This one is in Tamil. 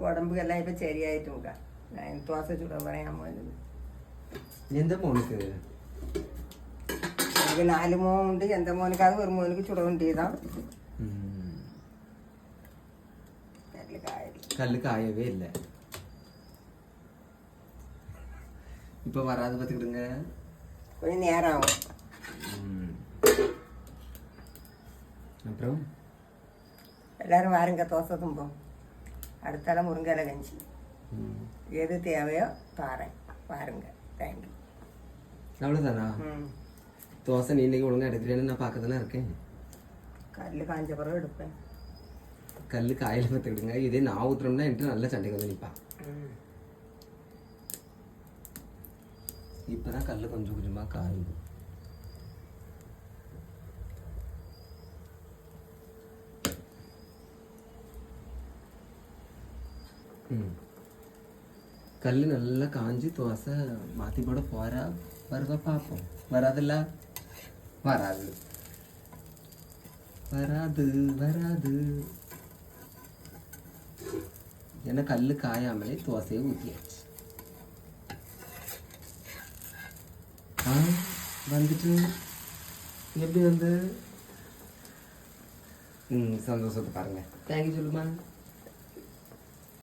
உடம்புக்கெல்லாம் இப்போ சரியாயிட்டுங்க நான் தோசை சுட போகிறேன் அம்மா எந்த மோனுக்கு எனக்கு நாலு மோன் உண்டு எந்த மோனுக்காவது ஒரு மோனுக்கு சுட வேண்டியதுதான் ம். கல்லு காயவே இல்லை இப்போ வராது பார்த்துக்கிடுங்க கொஞ்சம் நேரம் ஆகும். அப்புறம் எல்லாரும் வாருங்க தோசை தும்போம் அடுத்தால முருங்கலை கஞ்சி. எது தேவையோ தாரேன் பாருங்க தேங்க்யூ அவ்வளோதானா தோசை நீ இன்னைக்கு ஒழுங்கா எடுக்கிறேன்னு நான் பார்க்க தானே இருக்கேன் கல் காஞ்ச பிறகு எடுப்பேன் கல்லு காயில பார்த்துக்கிடுங்க இதே நான் ஊத்துறோம்னா என்கிட்ட நல்ல சண்டைக்கு வந்து நிற்பான் ம் இப்போதான் கல்லு கொஞ்சம் கொஞ்சமாக காயுது கல் நல்லா காஞ்சி தோசை மாற்றி போட போகிறா வருவா பார்ப்போம் வராதுல்ல வராது வராது வராது ஏன்னா கல் காயாமலே தோசையை ஊற்றியாச்சு ஆ வந்துட்டு எப்படி வந்து ம் சந்தோஷத்தை பாருங்கள் தேங்க்யூ சொல்லுமா